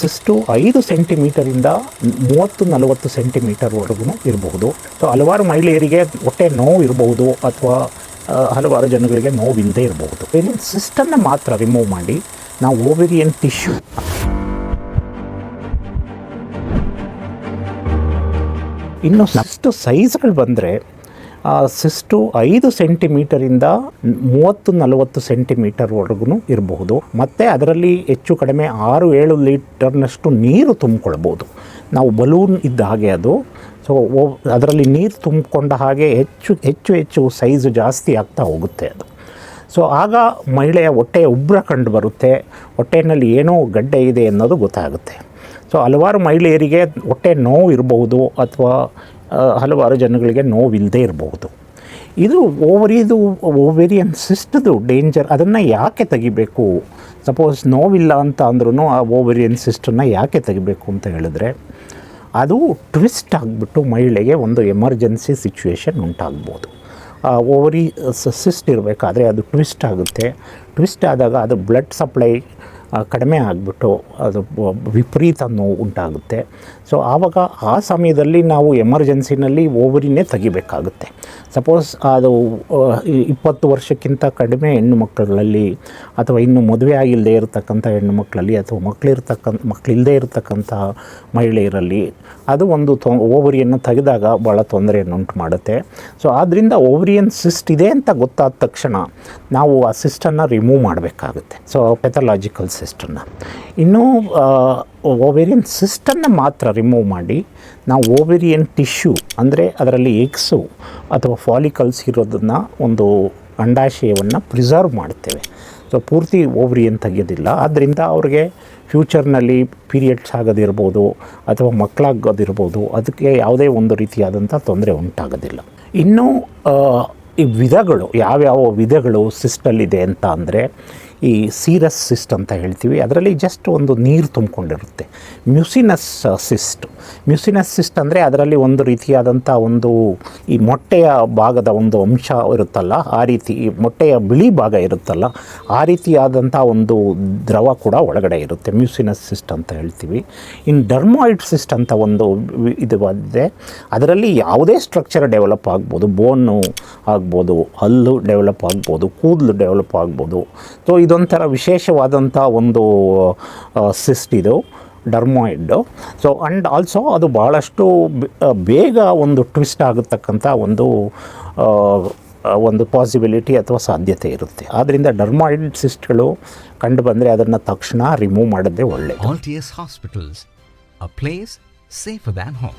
Cyst ಐದು ಸೆಂಟಿಮೀಟರಿಂದ ಮೂವತ್ತು ನಲವತ್ತು ಸೆಂಟಿಮೀಟರ್ವರೆಗೂ ಇರಬಹುದು. ಸೊ ಹಲವಾರು ಮಹಿಳೆಯರಿಗೆ ಹೊಟ್ಟೆ ನೋವು ಇರಬಹುದು ಅಥವಾ ಹಲವಾರು ಜನಗಳಿಗೆ ನೋವಿಲ್ಲದೆ ಇರಬಹುದು. ಇಲ್ಲಿ ಸಿಸ್ಟನ್ನು ಮಾತ್ರ ರಿಮೂವ್ ಮಾಡಿ ನಾವು ಓವೇರಿಯನ್ ಟಿಶ್ಯೂ ಇನ್ನು ಸಿಸ್ಟು ಸೈಜ್ಗಳು ಬಂದರೆ ಸಿಸ್ಟು ಐದು ಸೆಂಟಿಮೀಟರಿಂದ ಮೂವತ್ತು ನಲವತ್ತು ಸೆಂಟಿಮೀಟರ್ವರೆಗೂ ಇರಬಹುದು. ಮತ್ತು ಅದರಲ್ಲಿ ಹೆಚ್ಚು ಕಡಿಮೆ ಆರು ಏಳು ಲೀಟರ್ನಷ್ಟು ನೀರು ತುಂಬಿಕೊಳ್ಬೋದು ನಾವು ಬಲೂನ್ ಇದ್ದ ಹಾಗೆ ಅದು. ಸೊ ಅದರಲ್ಲಿ ನೀರು ತುಂಬಿಕೊಂಡ ಹಾಗೆ ಹೆಚ್ಚು ಹೆಚ್ಚು ಹೆಚ್ಚು ಸೈಜು ಜಾಸ್ತಿ ಆಗ್ತಾ ಹೋಗುತ್ತೆ ಅದು. ಸೊ ಆಗ ಮಹಿಳೆಯ ಹೊಟ್ಟೆ ಉಬ್ಬರ ಕಂಡು ಬರುತ್ತೆ. ಹೊಟ್ಟೆಯಲ್ಲಿ ಏನೋ ಗಡ್ಡೆ ಇದೆ ಅನ್ನೋದು ಗೊತ್ತಾಗುತ್ತೆ. ಸೊ ಹಲವಾರು ಮಹಿಳೆಯರಿಗೆ ಹೊಟ್ಟೆ ನೋವು ಇರಬಹುದು ಅಥವಾ ಆ, ಹಲವಾರು ಜನಗಳಿಗೆ ನೋವಿಲ್ಲದೆ ಇರಬಹುದು ಇದು ಓವರಿದು ಓವೇರಿಯನ್ ಸಿಸ್ಟದು ಡೇಂಜರ್ ಅದನ್ನು ಯಾಕೆ ತೆಗಿಬೇಕು? ಸಪೋಸ್ ನೋವಿಲ್ಲ ಅಂತ ಅಂದ್ರೂ ಆ ಓವೇರಿಯನ್ ಸಿಸ್ಟನ್ನ ಯಾಕೆ ತೆಗಿಬೇಕು ಅಂತ ಹೇಳಿದ್ರೆ, ಅದು ಟ್ವಿಸ್ಟ್ ಆಗಿಬಿಟ್ಟು ಮಹಿಳೆಗೆ ಒಂದು ಎಮರ್ಜೆನ್ಸಿ ಸಿಚುವೇಶನ್ ಉಂಟಾಗ್ಬೋದು. ಆ ಓವರಿ ಸಿಸ್ಟ್ ಇರಬೇಕಾದ್ರೆ ಅದು ಟ್ವಿಸ್ಟ್ ಆಗುತ್ತೆ. ಟ್ವಿಸ್ಟ್ ಆದಾಗ ಅದು ಬ್ಲಡ್ ಸಪ್ಲೈ ಕಡಿಮೆ ಆಗಿಬಿಟ್ಟು ಅದು ವಿಪರೀತ ನೋವು ಉಂಟಾಗುತ್ತೆ. ಸೊ ಆವಾಗ ಆ ಸಮಯದಲ್ಲಿ ನಾವು ಎಮರ್ಜೆನ್ಸಿನಲ್ಲಿ ಓವರಿನೇ ತೆಗಿಬೇಕಾಗುತ್ತೆ. ಸಪೋಸ್ ಅದು ಇಪ್ಪತ್ತು ವರ್ಷಕ್ಕಿಂತ ಕಡಿಮೆ ಹೆಣ್ಣು ಮಕ್ಕಳಲ್ಲಿ ಅಥವಾ ಇನ್ನು ಮದುವೆ ಆಗಿಲ್ಲದೆ ಇರತಕ್ಕಂಥ ಹೆಣ್ಣು ಮಕ್ಕಳಲ್ಲಿ ಅಥವಾ ಮಕ್ಕಳಿರ್ತಕ್ಕಂಥ ಮಕ್ಕಳಿಲ್ಲದೆ ಇರತಕ್ಕಂಥ ಮಹಿಳೆಯರಲ್ಲಿ ಅದು ಒಂದು ತೊ, ಓವರಿಯನ್ನು ತೆಗೆದಾಗ ಭಾಳ ತೊಂದರೆಯನ್ನು ಉಂಟು ಮಾಡುತ್ತೆ ಸೊ ಆದ್ದರಿಂದ ಓವರಿಯನ್ ಸಿಸ್ಟ್ ಇದೆ ಅಂತ ಗೊತ್ತಾದ ತಕ್ಷಣ ನಾವು ಆ ಸಿಸ್ಟನ್ನು ರಿಮೂವ್ ಮಾಡಬೇಕಾಗುತ್ತೆ. ಸೊ ಪೆಥಲಾಜಿಕಲ್ ಸಿಸ್ಟನ್ನು ಇನ್ನು ಓವೇರಿಯನ್ ಸಿಸ್ಟನ್ನು ಮಾತ್ರ ರಿಮೂವ್ ಮಾಡಿ, ನಾವು ಓವೇರಿಯನ್ ಟಿಶ್ಯೂ ಅಂದರೆ ಅದರಲ್ಲಿ ಎಗ್ಸು ಅಥವಾ ಫಾಲಿಕಲ್ಸ್ ಇರೋದನ್ನು ಒಂದು ಅಂಡಾಶಯವನ್ನು ಪ್ರಿಸರ್ವ್ ಮಾಡ್ತೇವೆ ಸೊ ಪೂರ್ತಿ ಓವರಿಯನ್ ತೆಗೆಯೋದಿಲ್ಲ ಆದ್ದರಿಂದ ಅವ್ರಿಗೆ ಫ್ಯೂಚರ್ನಲ್ಲಿ ಪೀರಿಯಡ್ಸ್ ಆಗೋದಿರ್ಬೋದು ಅಥವಾ ಮಕ್ಕಳಾಗೋದಿರ್ಬೋದು, ಅದಕ್ಕೆ ಯಾವುದೇ ಒಂದು ರೀತಿಯಾದಂಥ ತೊಂದರೆ ಉಂಟಾಗೋದಿಲ್ಲ. ಇನ್ನು ಈ ವಿಧಗಳು, ಯಾವ್ಯಾವ ವಿಧಗಳು ಸಿಸ್ಟಲ್ಲಿದೆ ಅಂತ ಅಂದರೆ ಈ ಸೀರಸ್ ಸಿಸ್ಟ್ ಅಂತ ಹೇಳ್ತೀವಿ. ಅದರಲ್ಲಿ ಜಸ್ಟ್ ಒಂದು ನೀರು ತುಂಬಿಕೊಂಡಿರುತ್ತೆ. ಮ್ಯೂಸಿನಸ್ ಸಿಸ್ಟ್ ಮ್ಯೂಸಿನಸ್ ಸಿಸ್ಟ್ ಅಂದರೆ ಅದರಲ್ಲಿ ಒಂದು ರೀತಿಯಾದಂಥ ಒಂದು ಈ ಮೊಟ್ಟೆಯ ಭಾಗದ ಒಂದು ಅಂಶ ಇರುತ್ತಲ್ಲ, ಆ ರೀತಿ ಈ ಮೊಟ್ಟೆಯ ಬಿಳಿ ಭಾಗ ಇರುತ್ತಲ್ಲ, ಆ ರೀತಿಯಾದಂಥ ಒಂದು ದ್ರವ ಕೂಡ ಒಳಗಡೆ ಇರುತ್ತೆ. ಮ್ಯೂಸಿನಸ್ ಸಿಸ್ಟ್ ಅಂತ ಹೇಳ್ತೀವಿ. ಇನ್ನು ಡರ್ಮಾಯ್ಡ್ ಸಿಸ್ಟ್ ಅಂತ ಒಂದು ಇದು ಬಂದಿದೆ. ಅದರಲ್ಲಿ ಯಾವುದೇ ಸ್ಟ್ರಕ್ಚರ್ ಡೆವಲಪ್ ಆಗ್ಬೋದು. ಬೋನು ಆಗ್ಬೋದು, ಹಲ್ಲು ಡೆವಲಪ್ ಆಗ್ಬೋದು, ಕೂದಲು ಡೆವಲಪ್ ಆಗ್ಬೋದು. ಸೊ ಇದೊಂಥರ ವಿಶೇಷವಾದಂಥ ಒಂದು ಸಿಸ್ಟ್ ಇದು ಡರ್ಮಾಯ್ಡು ಸೊ ಆ್ಯಂಡ್ ಆಲ್ಸೋ ಅದು ಭಾಳಷ್ಟು ಬೇಗ ಒಂದು ಟ್ವಿಸ್ಟ್ ಆಗತಕ್ಕಂಥ ಒಂದು ಒಂದು ಪಾಸಿಬಿಲಿಟಿ ಅಥವಾ ಸಾಧ್ಯತೆ ಇರುತ್ತೆ. ಆದ್ದರಿಂದ ಡರ್ಮಾಯ್ಡ್ ಸಿಸ್ಟ್ಗಳು ಕಂಡು ಬಂದರೆ ಅದನ್ನು ತಕ್ಷಣ ರಿಮೂವ್ ಮಾಡೋದೇ ಒಳ್ಳೆಯದು hospitals a place safe than home.